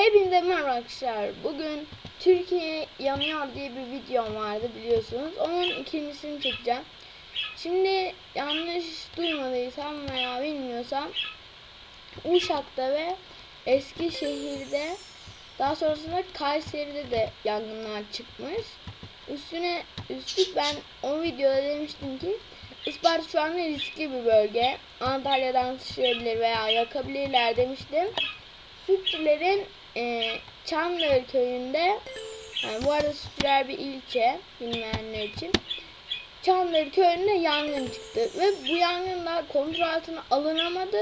Hepinize merhaba arkadaşlar. Bugün Türkiye yanıyor diye bir videom vardı biliyorsunuz. Onun ikincisini çekeceğim. Şimdi yanlış duymadıysam veya bilmiyorsam Uşak'ta ve Eskişehir'de daha sonrasında Kayseri'de de yangınlar çıkmış. Üstüne üstlük ben o videoda demiştim ki Isparta şu anda riskli bir bölge. Antalya'dan sıçrayabilir veya yakabilirler demiştim. Sütçülerin e, Çamlıör köyünde yani bu arada Sütçüler bir ilçe bilmeyenler için Çamlıör köyünde yangın çıktı ve bu yangın da kontrol altına alınamadı.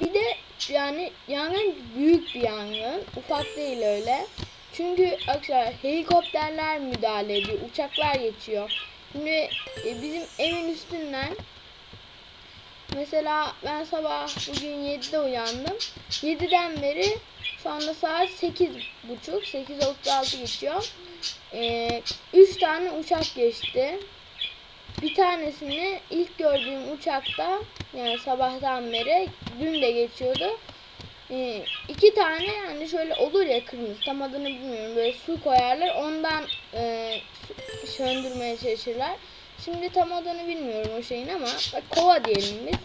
Bir de yani yangın büyük bir yangın. Ufak değil öyle. Çünkü arkadaşlar helikopterler müdahale ediyor. Uçaklar geçiyor. Şimdi e, bizim evin üstünden mesela ben sabah bugün 7'de uyandım. 7'den beri şu anda saat 8.30 8.36 geçiyor. 3 tane uçak geçti. Bir tanesini ilk gördüğüm uçakta yani sabahtan beri dün de geçiyordu. Ee, iki tane yani şöyle olur ya kırmızı tam adını bilmiyorum böyle su koyarlar ondan e, söndürmeye çalışırlar. Şimdi tam adını bilmiyorum o şeyin ama bak, kova diyelim biz.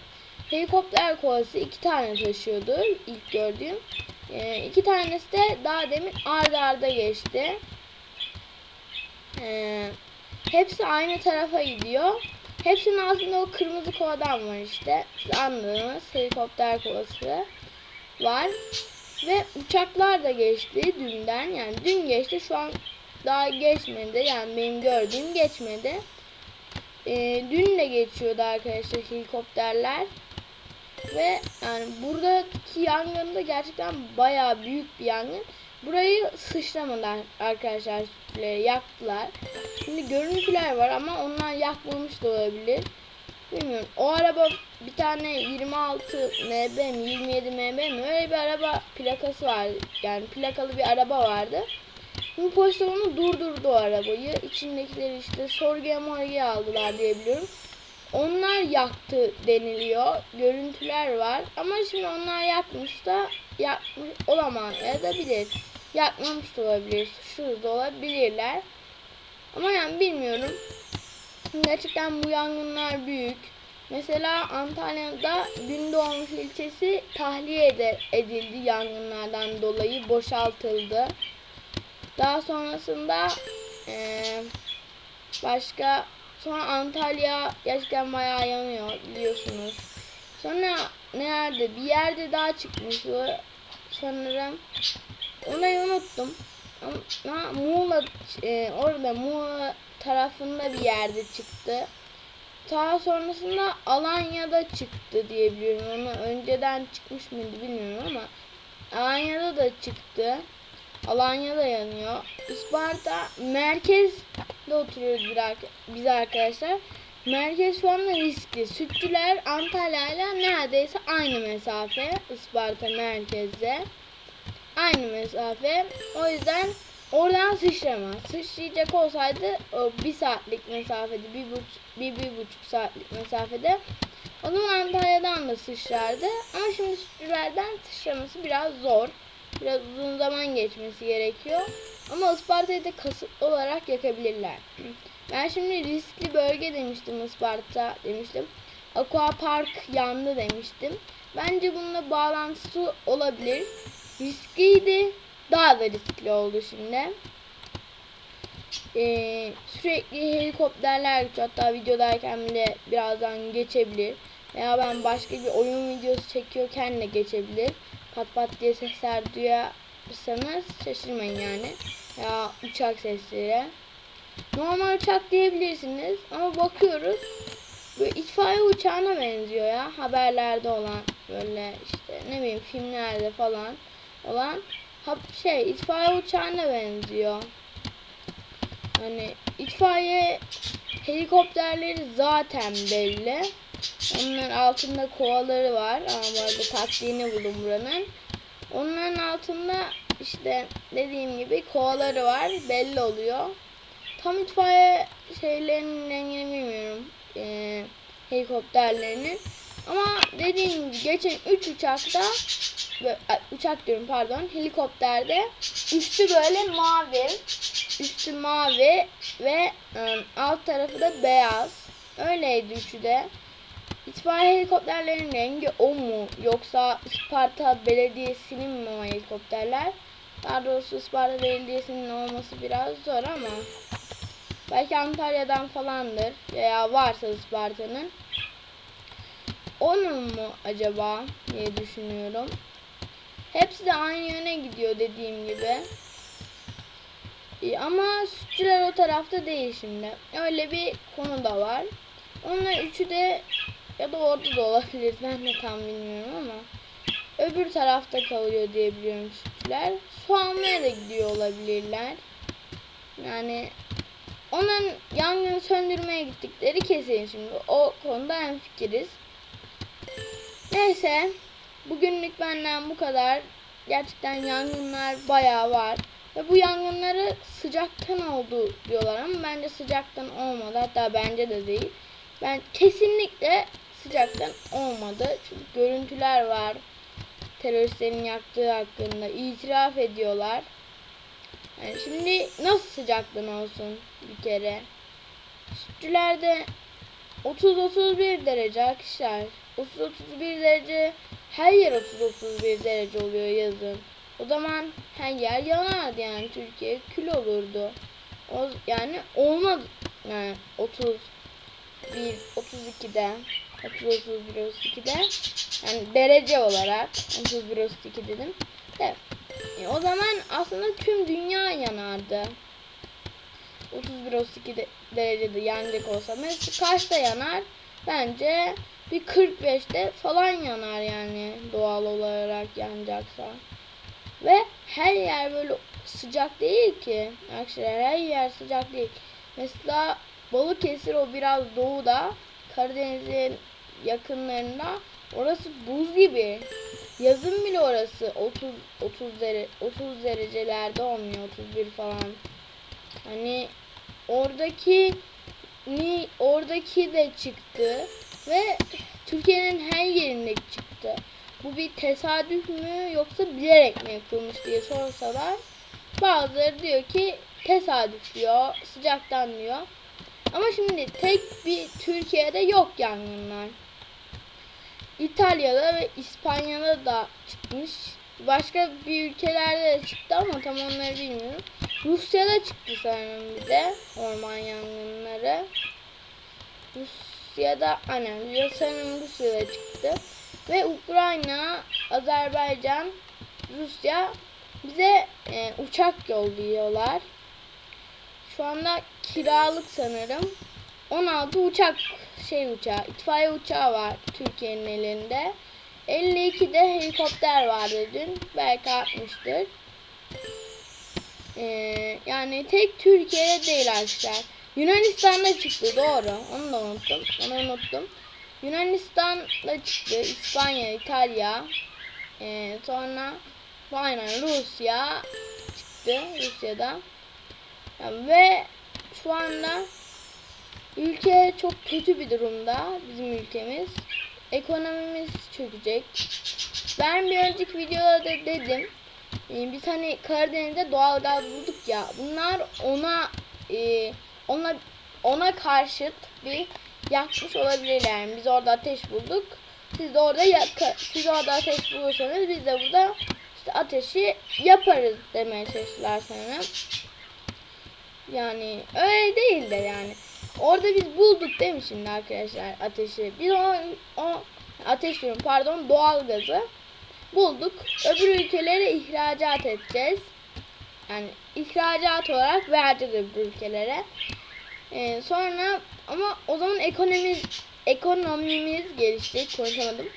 Helikopter kovası iki tane taşıyordu ilk gördüğüm. Ee, iki tanesi de daha demin arda arda geçti. Ee, hepsi aynı tarafa gidiyor. Hepsinin altında o kırmızı kovadan var işte. Anladınız helikopter kovası var. Ve uçaklar da geçti dünden. Yani dün geçti. Şu an daha geçmedi. Yani benim gördüğüm geçmedi. Ee, dün de geçiyordu arkadaşlar helikopterler. Ve yani buradaki yangın da gerçekten bayağı büyük bir yangın. Burayı sıçramadılar arkadaşlar. Yaktılar. Şimdi görüntüler var ama onlar yakmamış da olabilir. Bilmiyorum. O araba bir tane 26 MB mi 27 MB mi öyle bir araba plakası var. Yani plakalı bir araba vardı. Bu polis onu durdurdu o arabayı. İçindekileri işte sorguya morguya aldılar diye biliyorum. Onlar yaktı deniliyor. Görüntüler var. Ama şimdi onlar yakmış da yakmış olamayabilir. Yakmamış da olabilir. Suçsuz da olabilirler. Ama yani bilmiyorum. Gerçekten bu yangınlar büyük. Mesela Antalya'da Gündoğmuş ilçesi tahliye edildi yangınlardan dolayı boşaltıldı. Daha sonrasında ee, başka sonra Antalya gerçekten bayağı yanıyor biliyorsunuz. Sonra nerede bir yerde daha çıkmış bu sanırım onu unuttum. Ama Muğla e, orada Muğla tarafında bir yerde çıktı. Daha sonrasında Alanya'da çıktı diye biliyorum. Onu önceden çıkmış mıydı bilmiyorum ama Alanya'da da çıktı. Alanya'da yanıyor. Isparta merkezde oturuyoruz biz arkadaşlar. Merkez şu anda riskli. Sütçüler Antalya ile neredeyse aynı mesafe. Isparta merkezde. Aynı mesafe. O yüzden oradan sıçrama. Sıçrayacak olsaydı o bir saatlik mesafede, bir buçuk, bir, bir buçuk saatlik mesafede o zaman Antalya'dan da sıçrardı. Ama şimdi sütçülerden sıçraması biraz zor. Biraz uzun zaman geçmesi gerekiyor. Ama Isparta'yı da kasıtlı olarak yakabilirler. Ben şimdi riskli bölge demiştim Isparta demiştim. Aqua Park yandı demiştim. Bence bununla bağlantısı olabilir. Riskliydi. Daha da riskli oldu şimdi. Ee, sürekli helikopterler geçiyor. Hatta videodayken bile birazdan geçebilir. Veya ben başka bir oyun videosu çekiyorken de geçebilir. Pat pat diye sesler duyarsanız şaşırmayın yani. Ya uçak sesleri. Normal uçak diyebilirsiniz ama bakıyoruz böyle itfaiye uçağına benziyor ya haberlerde olan böyle işte ne bileyim filmlerde falan olan şey itfaiye uçağına benziyor. Hani itfaiye helikopterleri zaten belli. Onların altında kovaları var. Ama bu arada taktiğini buldum buranın. Onların altında işte dediğim gibi kovaları var. Belli oluyor. Tam itfaiye şeylerinin rengini bilmiyorum. Ee, helikopterlerinin. Ama dediğim gibi geçen 3 uçakta uçak diyorum pardon helikopterde üstü böyle mavi üstü mavi ve ıı, alt tarafı da beyaz öyleydi üçü de İtfaiye helikopterlerin rengi o mu yoksa Isparta Belediyesi'nin mi o helikopterler daha doğrusu Isparta Belediyesi'nin olması biraz zor ama belki Antalya'dan falandır veya varsa Isparta'nın onun mu acaba diye düşünüyorum. Hepsi de aynı yöne gidiyor dediğim gibi. E, Ama sütçüler o tarafta değil şimdi. Öyle bir konu da var. Onlar üçü de ya da orada da olabilir. Ben de tam bilmiyorum ama. Öbür tarafta kalıyor diye biliyorum sütçüler. Su almaya da gidiyor olabilirler. Yani onun yangını söndürmeye gittikleri kesin şimdi. O konuda hemfikiriz. Neyse. Bugünlük benden bu kadar. Gerçekten yangınlar bayağı var. Ve bu yangınları sıcaktan oldu diyorlar ama bence sıcaktan olmadı. Hatta bence de değil. Ben kesinlikle sıcaktan olmadı. Çünkü görüntüler var. Teröristlerin yaktığı hakkında itiraf ediyorlar. Yani şimdi nasıl sıcaktan olsun bir kere? Sütçülerde 30-31 derece arkadaşlar. 30-31 derece her yer 30-31 derece oluyor yazın. O zaman her yer yanardı yani Türkiye kül olurdu. O, yani olmaz yani 30 1 32'de 30 31 32'de yani derece olarak 31 32 dedim. De, e, o zaman aslında tüm dünya yanardı. 31 32 de- derecede yanacak olsa mesela kaçta yanar? Bence bir 45'te falan yanar yani doğal olarak yanacaksa. Ve her yer böyle sıcak değil ki. Arkadaşlar her yer sıcak değil. Mesela Balıkesir o biraz doğuda. Karadeniz'in yakınlarında. Orası buz gibi. Yazın bile orası 30 30 dere 30 derecelerde olmuyor 31 falan. Hani oradaki ni oradaki de çıktı ve Türkiye'nin her yerinde çıktı. Bu bir tesadüf mü yoksa bilerek mi yapılmış diye sorsalar bazıları diyor ki tesadüf diyor, sıcaktan diyor. Ama şimdi tek bir Türkiye'de yok yangınlar. İtalya'da ve İspanya'da da çıkmış. Başka bir ülkelerde de çıktı ama tam onları bilmiyorum. Rusya'da çıktı sanırım bir de orman yangınları. Rusya'da aynen sanırım Rusya'da çıktı. Ve Ukrayna, Azerbaycan, Rusya bize e, uçak yolluyorlar. Şu anda kiralık sanırım. 16 uçak şey uçağı, itfaiye uçağı var Türkiye'nin elinde. 52 de helikopter vardı dün. Belki artmıştır. Ee, yani tek Türkiye'de değil arkadaşlar. Yunanistan'da çıktı doğru. Onu da unuttum. Onu unuttum. Yunanistan'da çıktı. İspanya, İtalya. Ee, sonra aynen Rusya çıktı. Rusya'da. Ve şu anda ülke çok kötü bir durumda. Bizim ülkemiz. Ekonomimiz çökecek. Ben bir önceki videoda da dedim. Ee, biz hani Karadeniz'de doğalgaz bulduk ya. Bunlar ona e, ona ona karşıt bir yakmış olabilirler. Yani biz orada ateş bulduk. Siz de orada siz orada ateş bulursanız biz de burada işte ateşi yaparız demeye çalıştılar sanırım. Yani öyle değil de yani. Orada biz bulduk değil mi şimdi arkadaşlar ateşi? Biz o, o ateş diyorum pardon doğal gazı bulduk. Öbür ülkelere ihracat edeceğiz. Yani ihracat olarak vereceğiz öbür ülkelere. Ee, sonra ama o zaman ekonomimiz ekonomimiz gelişecek. Konuşamadım.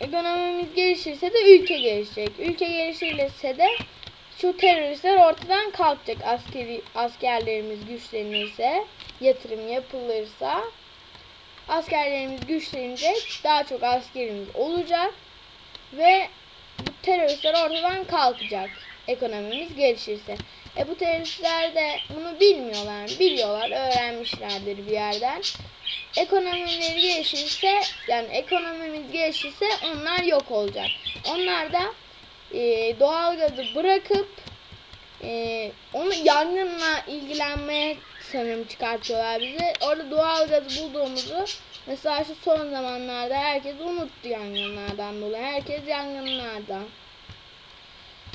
Ekonomimiz gelişirse de ülke gelişecek. Ülke gelişirse de şu teröristler ortadan kalkacak. Askeri askerlerimiz güçlenirse, yatırım yapılırsa askerlerimiz güçlenecek. Daha çok askerimiz olacak ve bu teröristler ortadan kalkacak. Ekonomimiz gelişirse. E bu teröristler de bunu bilmiyorlar. Biliyorlar, öğrenmişlerdir bir yerden. Ekonomileri gelişirse, yani ekonomimiz gelişirse onlar yok olacak. Onlar da e, doğalgazı bırakıp e, onu yangınla ilgilenmeye sanırım çıkartıyorlar bizi. Orada doğalgazı bulduğumuzu mesela şu son zamanlarda herkes unuttu yangınlardan dolayı. Herkes yangınlardan.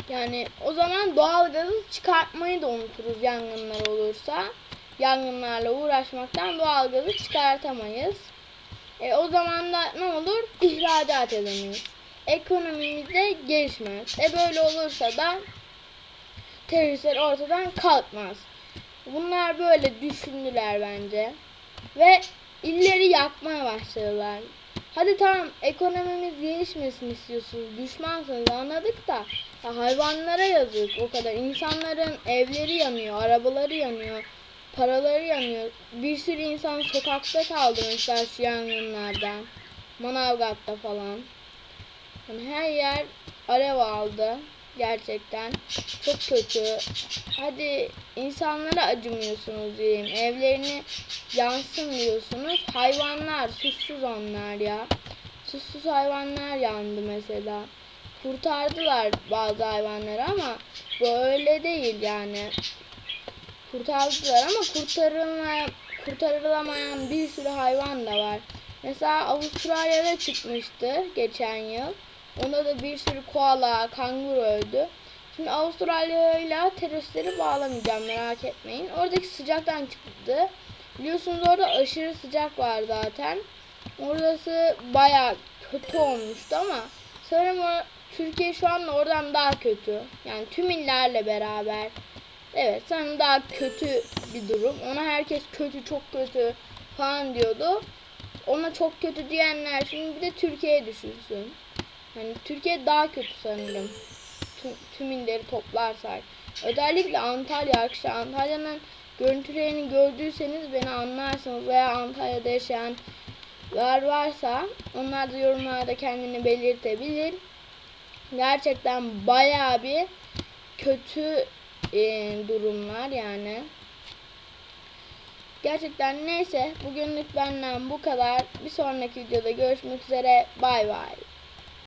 Yani o zaman doğalgazı çıkartmayı da unuturuz yangınlar olursa. Yangınlarla uğraşmaktan doğalgazı çıkartamayız. E, o zaman da ne olur? İhracat edemeyiz. Ekonomimizde gelişmez. E böyle olursa da teröristler ortadan kalkmaz. Bunlar böyle düşündüler bence. Ve illeri yakmaya başladılar. Hadi tamam ekonomimiz gelişmesin istiyorsunuz. Düşmansınız anladık da ya hayvanlara yazık o kadar. İnsanların evleri yanıyor, arabaları yanıyor, paraları yanıyor. Bir sürü insan sokakta kaldı mesela şu yangınlardan. Manavgat'ta falan. Yani her yer alev aldı. Gerçekten çok kötü. Hadi insanlara acımıyorsunuz diyeyim. Evlerini yansın diyorsunuz. Hayvanlar suçsuz onlar ya. Suçsuz hayvanlar yandı mesela. Kurtardılar bazı hayvanları ama bu öyle değil yani. Kurtardılar ama kurtarılmayan, kurtarılamayan bir sürü hayvan da var. Mesela Avustralya'da çıkmıştı geçen yıl. Onda da bir sürü koala, kanguru öldü. Şimdi Avustralya ile teröristleri bağlamayacağım merak etmeyin. Oradaki sıcaktan çıktı. Biliyorsunuz orada aşırı sıcak var zaten. Orası baya kötü olmuştu ama sanırım Türkiye şu anda oradan daha kötü. Yani tüm illerle beraber. Evet sanırım daha kötü bir durum. Ona herkes kötü çok kötü falan diyordu. Ona çok kötü diyenler şimdi bir de Türkiye'ye düşünsün. Yani Türkiye daha kötü sanırım. Tüm, tüm illeri toplarsak. Özellikle Antalya arkadaşlar. Antalya'nın görüntülerini gördüyseniz beni anlarsınız veya Antalya'da yaşayanlar varsa onlar da yorumlarda kendini belirtebilir. Gerçekten bayağı bir kötü e, durumlar yani. Gerçekten neyse bugünlük benden bu kadar. Bir sonraki videoda görüşmek üzere. Bay bay.